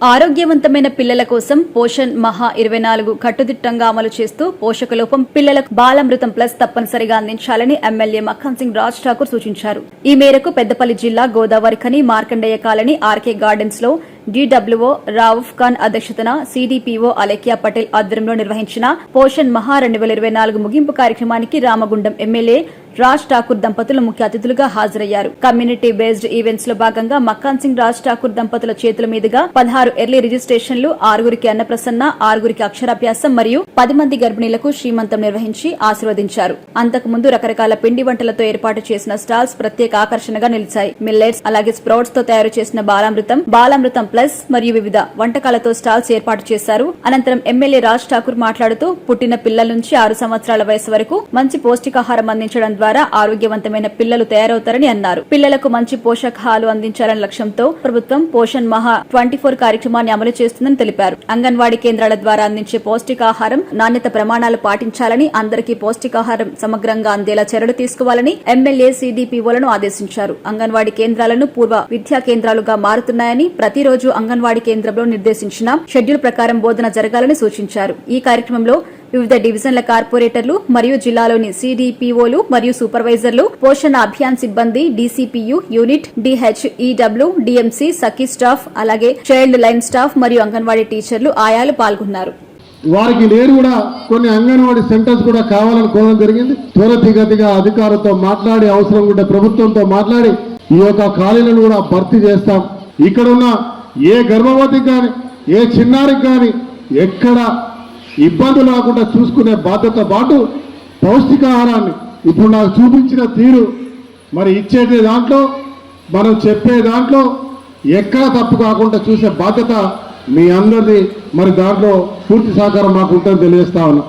ఆరోగ్యవంతమైన పిల్లల కోసం పోషణ్ మహా ఇరవై నాలుగు కట్టుదిట్టంగా అమలు చేస్తూ పోషక లోపం పిల్లలకు బాలామృతం ప్లస్ తప్పనిసరిగా అందించాలని ఎమ్మెల్యే మక్కన్ సింగ్ రాజ్ ఠాకూర్ సూచించారు. ఈ మేరకు పెద్దపల్లి జిల్లా గోదావరి ఖని మార్కండేయ కాలనీ ఆర్కే గార్డెన్స్లో డిడబ్ల్యూఓ రావుఫ్ ఖాన్ అధ్యక్షతన సిడిపిఓ అలేఖ్యా పటేల్ ఆధ్వర్యంలో నిర్వహించిన పోషణ్ మహా రెండు వేల ఇరవై నాలుగు ముగింపు కార్యక్రమానికి రామగుండం ఎమ్మెల్యే రాజ్ ఠాకూర్ దంపతులు ముఖ్య అతిథులుగా హాజరయ్యారు. కమ్యూనిటీ బేస్డ్ ఈవెంట్స్లో భాగంగా మక్కాన్ సింగ్ రాజ్ ఠాకూర్ దంపతుల చేతుల మీదుగా పదహారు ఎర్లీ రిజిస్ట్రేషన్లు ఆరుగురికి అన్నప్రసన్న ఆరుగురికి అక్షరాభ్యాసం మరియు పది మంది గర్భిణీలకు శ్రీమంతం నిర్వహించి ఆశీర్వదించారు. అంతకుముందు రకరకాల పిండి వంటలతో ఏర్పాటు చేసిన స్టాల్స్ ప్రత్యేక ఆకర్షణగా నిలిచాయి. మిల్లెట్స్ అలాగే స్ప్రౌట్స్తో తయారు చేసిన బాలామృతం బాలామృతం ప్లస్ మరియు వివిధ వంటకాలతో స్టాల్స్ ఏర్పాటు చేశారు. అనంతరం ఎమ్మెల్యే రాజ్ ఠాకూర్ మాట్లాడుతూ పుట్టిన పిల్లల నుంచి ఆరు సంవత్సరాల వయసు వరకు మంచి పౌష్టికాహారం అందించడం ద్వారా ఆరోగ్యవంతమైన పిల్లలు తయారవుతారని అన్నారు. పిల్లలకు మంచి పోషకాహాలు అందించాలనే లక్ష్యంతో ప్రభుత్వం పోషణ్ మహా ట్వంటీ ఫోర్ కార్యక్రమాన్ని అమలు చేస్తుందని తెలిపారు. అంగన్వాడీ కేంద్రాల ద్వారా అందించే పౌష్టికాహారం నాణ్యత ప్రమాణాలు పాటించాలని అందరికీ పౌష్టికాహారం సమగ్రంగా అందేలా చర్యలు తీసుకోవాలని ఎమ్మెల్యే సిడిపిఓలను ఆదేశించారు. అంగన్వాడీ కేంద్రాలను పూర్వ విద్యా కేంద్రాలుగా మారుతున్నాయని ప్రతిరోజు అంగన్వాడీ కేంద్రంలో నిర్దేశించిన షెడ్యూల్ ప్రకారం బోధన జరగాలని సూచించారు. ఈ కార్యక్రమంలో వివిధ డివిజన్ల కార్పొరేటర్లు మరియు జిల్లాలోని సిడిపిఓలు మరియు సూపర్వైజర్లు పోషణ అభియాన్ సిబ్బంది DCPU unit DHEW DMC Sakhi staff అలాగే చైల్డ్ లైన్ స్టాఫ్ మరియు అంగన్వాడీ టీచర్లు ఆయాలు పాల్గొన్నారు. వారికి నేను కూడా కొన్ని అంగన్వాడీ సెంటర్స్ కూడా కావాలని కోరడం జరిగింది. త్వరతిగతిగా అధికారులతో మాట్లాడి అవసరం ఉంటే ప్రభుత్వంతో మాట్లాడి ఈ యొక్క ఖాళీలను కూడా భర్తీ చేస్తాం. ఇక్కడ ఉన్న ఏ గర్భవతికి కానీ ఏ చిన్నారికి కానీ ఎక్కడ ఇబ్బంది లేకుండా చూసుకునే బాధ్యత పాటు పౌష్టికాహారాన్ని ఇప్పుడు నాకు చూపించిన తీరు మరి ఇచ్చేటి దాంట్లో మనం చెప్పే దాంట్లో ఎక్కడ తప్పు కాకుండా చూసే బాధ్యత మీ అందరిది. మరి దాంట్లో పూర్తి సహకారం మాకు ఉంటుందని తెలియజేస్తా ఉన్నా.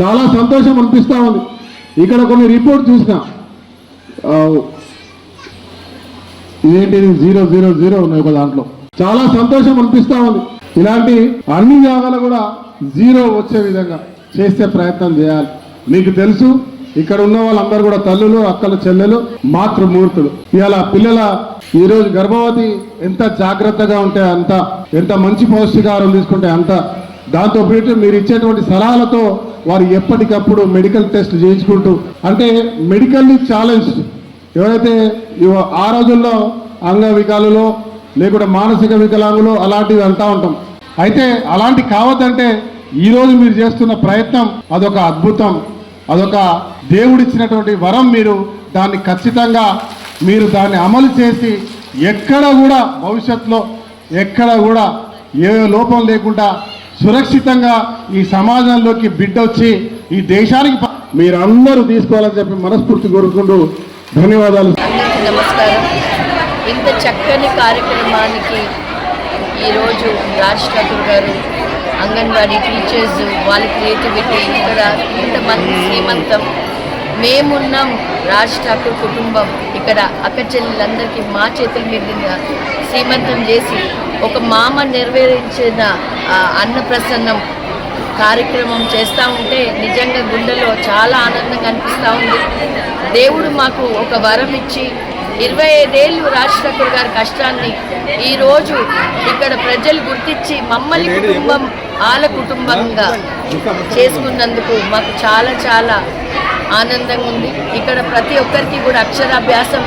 చాలా సంతోషం అనిపిస్తా ఉంది. ఇక్కడ కొన్ని రిపోర్ట్ చూసిన. ఇదేంటి జీరో జీరో జీరో ఉన్నాయి ఒక దాంట్లో. చాలా సంతోషం అనిపిస్తా ఉంది. ఇలాంటి అన్ని జాగాలు కూడా జీరో వచ్చే విధంగా చేసే ప్రయత్నం చేయాలి. మీకు తెలుసు ఇక్కడ ఉన్న వాళ్ళందరూ కూడా తల్లులు అక్కలు చెల్లెలు మాతృమూర్తులు. ఇలా పిల్లల ఈరోజు గర్భవతి ఎంత జాగ్రత్తగా ఉంటే అంత ఎంత మంచి పౌష్టికాహారం తీసుకుంటే అంత దాంతో పాటు మీరు ఇచ్చేటువంటి సలహాలతో వారు ఎప్పటికప్పుడు మెడికల్ టెస్ట్ చేయించుకుంటూ అంటే మెడికల్లీ ఛాలెంజ్ ఎవరైతే ఆ రోజుల్లో అంగవికలులో లేకుంటే మానసిక వికలాంగులు అలాంటివి అంటూ ఉంటాం. అయితే అలాంటి కావద్దంటే ఈ రోజు మీరు చేస్తున్న ప్రయత్నం అదొక అద్భుతం. అదొక దేవుడిచ్చినటువంటి వరం మీరు దాన్ని ఖచ్చితంగా మీరు దాన్ని అమలు చేసి ఎక్కడ కూడా భవిష్యత్తులో ఎక్కడ కూడా ఏ లోపం లేకుండా సురక్షితంగా ఈ సమాజంలోకి బిడ్డ వచ్చి ఈ దేశానికి మీరు మీరందరూ తీసుకోవాలని చెప్పి మనస్ఫూర్తి కోరుకుంటూ ధన్యవాదాలు. నమస్కారం. ఇంత చక్కని కార్యక్రమానికి ఈరోజు రాజ్ ఠాకూర్ గారు అంగన్వాడీ టీచర్స్ వాళ్ళ క్రియేటివిటీ ఇక్కడ ఇంతమంది శ్రీమంతం. మేమున్నాం రాజ్ ఠాకూర్ కుటుంబం. ఇక్కడ అక్క చెల్లెలందరికీ మా చేతుల మీద శ్రీమంతం చేసి ఒక మామ నెరవేరించిన అన్నప్రసన్నం కార్యక్రమం చేస్తూ ఉంటే నిజంగా గుండెలో చాలా ఆనందంగా అనిపిస్తూ ఉంది. దేవుడు మాకు ఒక వరం ఇచ్చి ఇరవై ఐదేళ్ళు రాజ్ ఠాకూర్ గారి కష్టాన్ని ఈరోజు ఇక్కడ ప్రజలు గుర్తించి మమ్మల్ని కుటుంబం వాళ్ళ కుటుంబంగా చేసుకున్నందుకు మాకు చాలా చాలా ఆనందంగా ఉంది. ఇక్కడ ప్రతి ఒక్కరికి కూడా అక్షరాభ్యాసం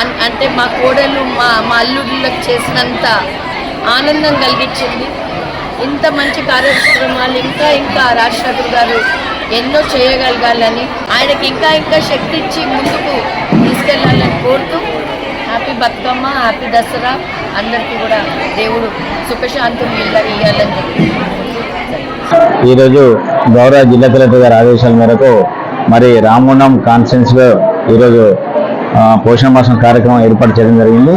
అన్- అంటే మా కోడలు మా మా అల్లుళ్ళకి చేసినంత ఆనందం కలిగించింది. ఇంత మంచి కార్యక్రమాలు ఇంకా ఇంకా రాజ్ ఠాకూర్ గారు ఎన్నో చేయగలగాలని ఆయనకి ఇంకా ఇంకా శక్తి ఇచ్చి ముందుకు తీసుకెళ్ళాలని కోరుతూ హ్యాపీ బతుకమ్మ హ్యాపీ దసరా. అందరికీ కూడా దేవుడు సుఖశాంతులు ఇవ్వాలని చెప్పి ఈరోజు గౌరవ జిల్లా కలెక్టర్ గారి ఆదేశాల మేరకు మరి రామగుండం కాన్ఫరెన్స్లో ఈరోజు పోషణ మాసం కార్యక్రమం ఏర్పాటు చేయడం జరిగింది.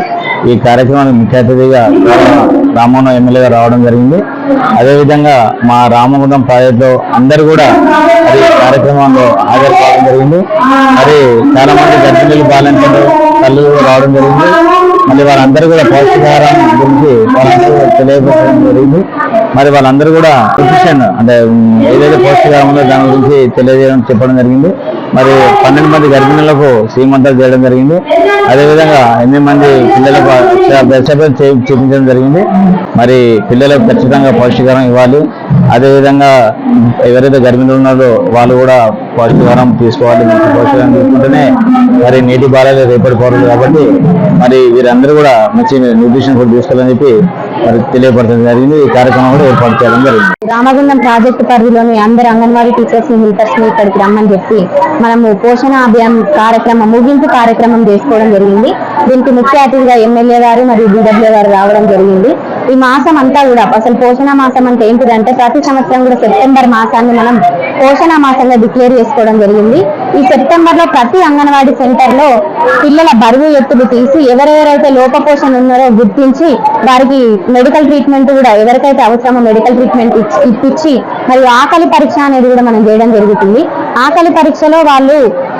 ఈ కార్యక్రమానికి ముఖ్య అతిథిగా రామగుండం ఎమ్మెల్యేగా రావడం జరిగింది. అదేవిధంగా మా రామగుండం ప్రాజెక్టులో అందరూ కూడా మరి కార్యక్రమంలో హాజరు కావడం జరిగింది. మరి చాలా మంది గర్భిణీలు బాలింతలు తల్లు రావడం జరిగింది. మళ్ళీ వాళ్ళందరూ కూడా పౌష్టికాహారం గురించి వాళ్ళందరూ తెలియపరచడం జరిగింది. మరి వాళ్ళందరూ కూడా న్యూట్రిషన్ అంటే ఏదైతే పౌష్టికాహారం ఉందో దాని గురించి తెలియజేయడం చెప్పడం జరిగింది. మరి పన్నెండు మంది గర్భిణులకు సీమంతాలు చేయడం జరిగింది. అదేవిధంగా ఎనిమిది మంది పిల్లలకు దశపతి చూపించడం జరిగింది. మరి పిల్లలకు ఖచ్చితంగా పౌష్టికారం ఇవ్వాలి. అదేవిధంగా ఎవరైతే గర్భిణులు ఉన్నారో వాళ్ళు కూడా పౌష్టికారం తీసుకోవాలి మంచి పౌష్టికారం తీసుకుంటేనే మరి నీటి బాలలే రేపటి పౌరులు కాబట్టి మరి వీరందరూ కూడా మంచి న్యూట్రిషన్ ఫుడ్ తీసుకోవాలని చెప్పి మరి తెలియపడటం జరిగింది. ఈ కార్యక్రమం కూడా ఏర్పాటు చేయడం జరిగింది. రామగుండం ప్రాజెక్టు పరిధిలోని అందరు అంగన్వాడీ టీచర్స్ని హెల్పర్స్ని ఇక్కడికి రమ్మని చెప్పి మనము పోషణ అభియాన్ కార్యక్రమం ముగింపు కార్యక్రమం చేసుకోవడం జరిగింది. దీనికి ముఖ్య అతిథిగా ఎమ్మెల్యే గారు మరియు బీడబ్ల్యూ గారు రావడం జరిగింది. ఈ మాసం అంతా కూడా అసలు పోషణ మాసం అంటే ఏంటిదంటే ప్రతి సంవత్సరం కూడా సెప్టెంబర్ మాసాన్ని మనం పోషణ మాసంగా డిక్లేర్ చేసుకోవడం జరిగింది. ఈ సెప్టెంబర్లో ప్రతి అంగన్వాడీ సెంటర్లో పిల్లల బరువు ఎత్తులు తీసి ఎవరెవరైతే లోపపోషణ ఉన్నారో గుర్తించి వారికి మెడికల్ ట్రీట్మెంట్ కూడా ఎవరికైతే అవసరమో మెడికల్ ట్రీట్మెంట్ ఇచ్చి- ఇప్పించి మరియు ఆకలి పరీక్ష అనేది కూడా మనం చేయడం జరుగుతుంది. ఆకలి పరీక్షలో వాళ్ళు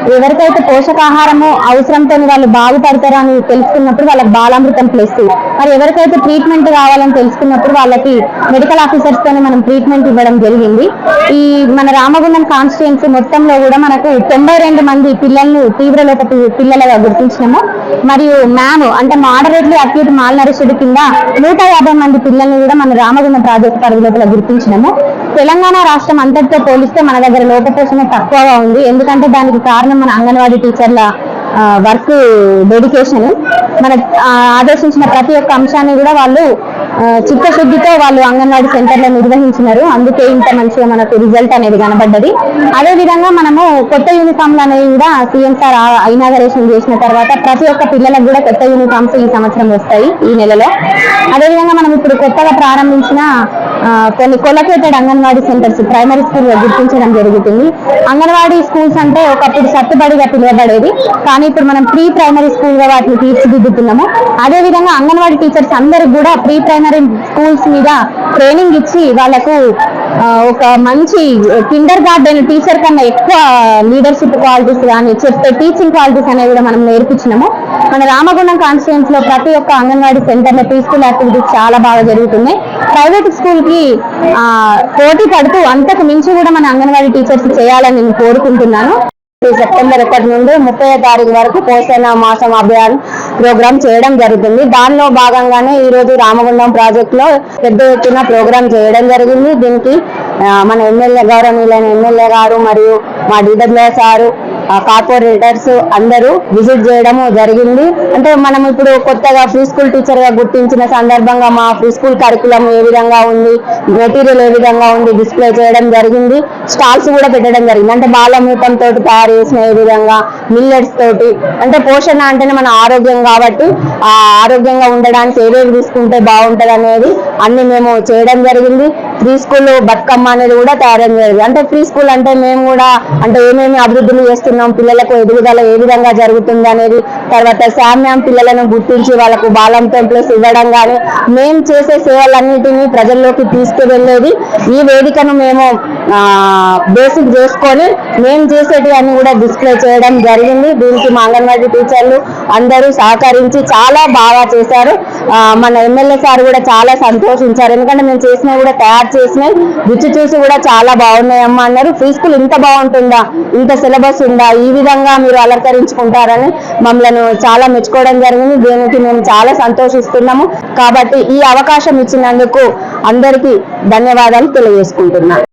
ఎవరికైతే పోషకాహారము అవసరంతో వాళ్ళు బాగుపడతారో అని తెలుసుకున్నప్పుడు వాళ్ళకి బాలామృతం ప్లస్ మరి ఎవరికైతే ట్రీట్మెంట్ కావాలని తెలుసుకున్నప్పుడు వాళ్ళకి మెడికల్ ఆఫీసర్స్ తోనే మనం ట్రీట్మెంట్ ఇవ్వడం జరిగింది. ఈ మన రామగుండం కాన్స్టిట్యున్సీ మొత్తంలో కూడా మనకు తొంభై రెండు మంది పిల్లలను తీవ్రలోప పి- పిల్లలుగా గుర్తించినాము. మరియు మ్యామ్ అంటే మోడరేట్లీ అక్యూట్ మాల్ నరిషుడు కింద నూట యాభై మంది పిల్లల్ని కూడా మన రామగుండం ప్రాజెక్ట్ పరిధిలోపల గుర్తించినాము. తెలంగాణ రాష్ట్రం అంతటితో పోలిస్తే మన దగ్గర లోపపోషణ తక్కువగా ఉంది. ఎందుకంటే దానికి కారణం మన అంగన్వాడీ టీచర్ల వర్క్ డెడికేషన్ మన ఆదేశించిన ప్రతి ఒక్క అంశాన్ని కూడా వాళ్ళు చిత్తశుద్ధితో వాళ్ళు అంగన్వాడీ సెంటర్లో నిర్వహించినారు. అందుకే ఇంత మంచిగా మనకు రిజల్ట్ అనేది కనబడ్డది. అదే విధంగా మనము కొత్త యూనిఫామ్లు అనేవి కూడా సీఎం సార్ ఇనాగరేషన్ చేసిన తర్వాత ప్రతి ఒక్క పిల్లలకు కూడా కొత్త యూనిఫామ్స్ ఈ సంవత్సరం వస్తాయి ఈ నెలలో. అదేవిధంగా మనం ఇప్పుడు కొత్తగా ప్రారంభించిన కొన్ని colocated anganwadi centres primary school గుర్తించడం జరుగుతుంది. అంగన్వాడీ స్కూల్స్ అంటే ఒకప్పుడు సత్తుబడిగా పిలువబడేది. కానీ ఇప్పుడు మనం ప్రీ ప్రైమరీ స్కూల్గా వాటిని తీర్చిదిద్దుతున్నాము. అదే విధంగా అంగన్వాడీ టీచర్స్ అందరికి కూడా ప్రీ ప్రైమరీ స్కూల్స్ మీద ట్రైనింగ్ ఇచ్చి వాళ్ళకు ఒక మంచి కిండర్ గార్డెన్ టీచర్ కన్నా ఎక్కువ లీడర్షిప్ క్వాలిటీస్ కానీ చెప్పే టీచింగ్ క్వాలిటీస్ అనేవి కూడా మనం నేర్పించినాము. మన రామగుండం కాన్స్టిట్యూన్స్లో ప్రతి ఒక్క అంగన్వాడీ సెంటర్లో పీస్ స్కూల్ యాక్టివిటీస్ చాలా బాగా జరుగుతున్నాయి. ప్రైవేట్ స్కూల్కి పోటీ పడుతూ అంతకు మించి కూడా మన అంగన్వాడీ టీచర్స్ చేయాలని నేను కోరుకుంటున్నాను. సెప్టెంబర్ ఒకటి నుండి ముప్పై తారీఖు వరకు పోషణ మాసం అభియాన్ ప్రోగ్రామ్ చేయడం జరుగుతుంది. దానిలో భాగంగానే ఈ రోజు రామగుండం ప్రాజెక్ట్లో పెద్ద ఎత్తున ప్రోగ్రామ్ చేయడం జరిగింది. దీనికి మన ఎమ్మెల్యే గౌరవనీయులైన ఎమ్మెల్యే గారు మరియు మా డిడబ్ల్యూ సారు కార్పొరేటర్స్ అందరూ విజిట్ చేయడము జరిగింది. అంటే మనం ఇప్పుడు కొత్తగా ఫ్రీ స్కూల్ టీచర్గా గుర్తించిన సందర్భంగా మా ఫ్రీ స్కూల్ కరికులం ఏ విధంగా ఉంది మెటీరియల్ ఏ విధంగా ఉంది డిస్ప్లే చేయడం జరిగింది స్టాల్స్ కూడా పెట్టడం జరిగింది. అంటే బాలమూతం తోటి తయారు చేసిన ఏ విధంగా మిల్లెట్స్ తోటి. అంటే పోషణ అంటేనే మన ఆరోగ్యం కాబట్టి ఆ ఆరోగ్యంగా ఉండడానికి ఏవేవి తీసుకుంటే బాగుంటది అనేది అన్ని మేము చేయడం జరిగింది. ఫ్రీ స్కూల్ బతుకమ్మ అనేది కూడా తయారు జరిగింది అంటే ఫ్రీ స్కూల్ అంటే మేము కూడా అంటే ఏమేమి అభివృద్ధులు చేస్తున్నాం పిల్లలకు ఎదుగుదల ఏ విధంగా జరుగుతుంది అనేది తర్వాత సామ్యం పిల్లలను గుర్తించి వాళ్ళకు బాలం టెంప్లెస్ ఇవ్వడం కానీ మేము చేసే సేవలన్నిటినీ ప్రజల్లోకి తీసుకువెళ్ళేది ఈ వేదికను మేము బేసిక్ చేసుకొని మేము చేసేటివి అన్ని కూడా డిస్ప్లే చేయడం జరిగింది. దీనికి మా అంగన్వాడీ టీచర్లు అందరూ సహకరించి చాలా బాగా చేశారు. మన ఎమ్మెల్యే సార్ కూడా చాలా సంతోషించారు. ఎందుకంటే మేము చేసినవి కూడా తయారు చేసినాయి. రుచి చూసి కూడా చాలా బాగున్నాయి అమ్మా అన్నారు. ఫ్రీ స్కూల్ ఇంత బాగుంటుందా? ఇంత సిలబస్ ఉందా? ఈ విధంగా మీరు అలంకరించుకుంటారని మమ్మల్ని చాలా మెచ్చుకోవడం జరిగింది. దీనికి మేము చాలా సంతోషిస్తున్నాము. కాబట్టి ఈ అవకాశం ఇచ్చినందుకు అందరికీ ధన్యవాదాలు తెలియజేసుకుంటున్నా.